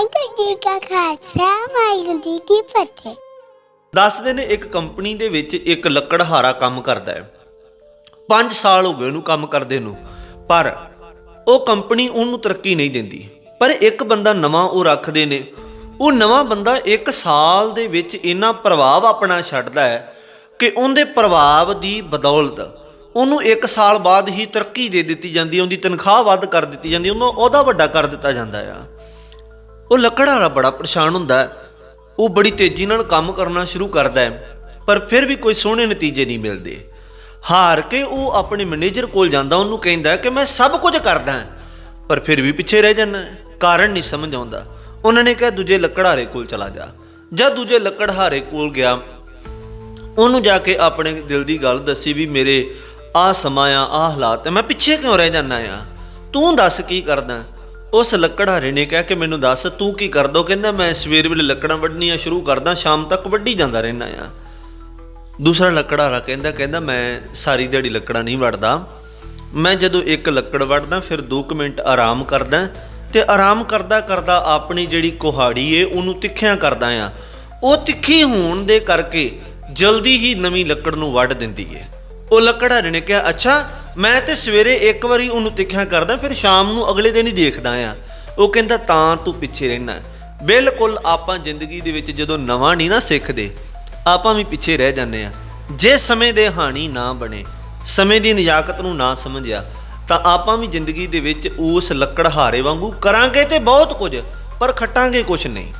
ਵਾਹਿਗੁਰੂ ਜੀ ਕਾ ਖਾਲਸਾ, ਵਾਹਿਗੁਰੂ ਜੀ ਕੀ ਫਤਿਹ। ਦੱਸਦੇ ਨੇ ਇੱਕ ਕੰਪਨੀ ਦੇ ਵਿੱਚ ਇੱਕ ਲੱਕੜਹਾਰਾ ਕੰਮ ਕਰਦਾ ਹੈ। 5 ਸਾਲ ਹੋ ਗਏ ਉਹਨੂੰ ਕੰਮ ਕਰਦੇ ਨੂੰ, ਪਰ ਉਹ ਕੰਪਨੀ ਉਹਨੂੰ ਤਰੱਕੀ ਨਹੀਂ ਦਿੰਦੀ। ਪਰ ਇੱਕ ਬੰਦਾ ਨਵਾਂ ਉਹ ਰੱਖਦੇ ਨੇ। ਉਹ ਨਵਾਂ ਬੰਦਾ ਇੱਕ ਸਾਲ ਦੇ ਵਿੱਚ ਇੰਨਾ ਪ੍ਰਭਾਵ ਆਪਣਾ ਛੱਡਦਾ ਹੈ ਕਿ ਉਹਦੇ ਪ੍ਰਭਾਵ ਦੀ ਬਦੌਲਤ ਉਹਨੂੰ ਇੱਕ ਸਾਲ ਬਾਅਦ ਹੀ ਤਰੱਕੀ ਦੇ ਦਿੱਤੀ ਜਾਂਦੀ ਹੈ। ਉਹਦੀ ਤਨਖਾਹ ਵੱਧ ਕਰ ਦਿੱਤੀ ਜਾਂਦੀ ਹੈ। ਉਹਨੂੰ ਉਹਦਾ ਵੱਡਾ ਕਰ ਦਿੱਤਾ ਜਾਂਦਾ ਆ। ਉਹ ਲੱਕੜਹਾਰਾ ਬੜਾ ਪਰੇਸ਼ਾਨ ਹੁੰਦਾ ਉਹ ਬੜੀ ਤੇਜ਼ੀ ਨਾਲ ਕੰਮ ਕਰਨਾ ਸ਼ੁਰੂ ਕਰਦਾ ਹੈ, ਪਰ ਫਿਰ ਵੀ ਕੋਈ ਸੋਹਣੇ ਨਤੀਜੇ ਨਹੀਂ ਮਿਲਦੇ। ਹਾਰ ਕੇ ਉਹ ਆਪਣੇ ਮੈਨੇਜਰ ਕੋਲ ਜਾਂਦਾ, ਉਹਨੂੰ ਕਹਿੰਦਾ ਕਿ ਮੈਂ ਸਭ ਕੁਝ ਕਰਦਾ ਪਰ ਫਿਰ ਵੀ ਪਿੱਛੇ ਰਹਿ ਜਾਂਦਾ ਕਾਰਨ ਨਹੀਂ ਸਮਝ ਆਉਂਦਾ। ਉਹਨਾਂ ਨੇ ਕਿਹਾ, ਦੂਜੇ ਲੱਕੜਹਾਰੇ ਕੋਲ ਚਲਾ ਜਾ। ਜਦ ਦੂਜੇ ਲੱਕੜਹਾਰੇ ਕੋਲ ਗਿਆ, ਉਹਨੂੰ ਜਾ ਕੇ ਆਪਣੇ ਦਿਲ ਦੀ ਗੱਲ ਦੱਸੀ ਵੀ ਮੇਰੇ ਆ ਸਮਾਂ ਆ ਆ ਹਾਲਾਤ ਹੈ ਮੈਂ ਪਿੱਛੇ ਕਿਉਂ ਰਹਿ ਜਾਂਦਾ ਆ? ਤੂੰ ਦੱਸ ਕੀ ਕਰਦਾ? ਉਸ ਲੱਕੜਹਾਰੇ ਨੇ ਕਿਹਾ ਕਿ ਮੈਨੂੰ ਦੱਸ, ਤੂੰ ਕੀ ਕਰਦਾ? ਉਹ ਕਹਿੰਦਾ, ਮੈਂ ਸਵੇਰ ਵੇਲੇ ਲੱਕੜਾਂ ਵੱਢਣੀਆਂ ਸ਼ੁਰੂ ਕਰਦਾ, ਸ਼ਾਮ ਤੱਕ ਵੱਢੀ ਜਾਂਦਾ ਰਹਿਣਾ ਆ। ਦੂਸਰਾ ਲੱਕੜਹਾਰਾ ਕਹਿੰਦਾ ਕਹਿੰਦਾ, ਮੈਂ ਸਾਰੀ ਦਿਹਾੜੀ ਲੱਕੜਾਂ ਨਹੀਂ ਵੱਢਦਾ। ਮੈਂ ਜਦੋਂ ਇੱਕ ਲੱਕੜ ਵੱਢਦਾ, ਫਿਰ 2 ਮਿੰਟ ਆਰਾਮ ਕਰਦਾ ਤੇ ਆਰਾਮ ਕਰਦਾ ਕਰਦਾ ਆਪਣੀ ਜਿਹੜੀ ਕੁਹਾੜੀ ਏ, ਉਹਨੂੰ ਤਿੱਖਿਆਂ ਕਰਦਾ ਆ। ਉਹ ਤਿੱਖੀ ਹੋਣ ਦੇ ਕਰਕੇ ਜਲਦੀ ਹੀ ਨਵੀਂ ਲੱਕੜ ਨੂੰ ਵੱਢ ਦਿੰਦੀ ਏ। ਉਹ ਲੱਕੜਹਾਰੇ ਨੇ ਕਿਹਾ, ਅੱਛਾ ਮੈਂ ਤੇ ਸਵੇਰੇ ਇੱਕ ਵਾਰੀ ਉਹਨੂੰ ਤਿੱਖਿਆ ਕਰਦਾ, ਫਿਰ ਸ਼ਾਮ ਨੂੰ ਅਗਲੇ ਦਿਨ ਹੀ ਦੇਖਦਾ ਆ। ਉਹ ਕਹਿੰਦਾ, ਤਾਂ ਤੂੰ ਪਿੱਛੇ ਰਹਿਣਾ ਬਿਲਕੁਲ ਆਪਾਂ ਜ਼ਿੰਦਗੀ ਦੇ ਵਿੱਚ ਜਦੋਂ ਨਵਾਂ ਨਹੀਂ ਨਾ ਸਿੱਖਦੇ, ਆਪਾਂ ਵੀ ਪਿੱਛੇ ਰਹਿ ਜਾਂਦੇ ਆ। ਜੇ ਸਮੇਂ ਦੇ ਹਾਣੀ ਨਾ ਬਣੇ, ਸਮੇਂ ਦੀ ਨਜਾਕਤ ਨੂੰ ਨਾ ਸਮਝਿਆ, ਤਾਂ ਆਪਾਂ ਵੀ ਜ਼ਿੰਦਗੀ ਦੇ ਵਿੱਚ ਉਸ ਲੱਕੜਹਾਰੇ ਵਾਂਗੂ ਕਰਾਂਗੇ ਤੇ ਬਹੁਤ ਕੁਝ, ਪਰ ਖੱਟਾਂਗੇ ਕੁਝ ਨਹੀਂ।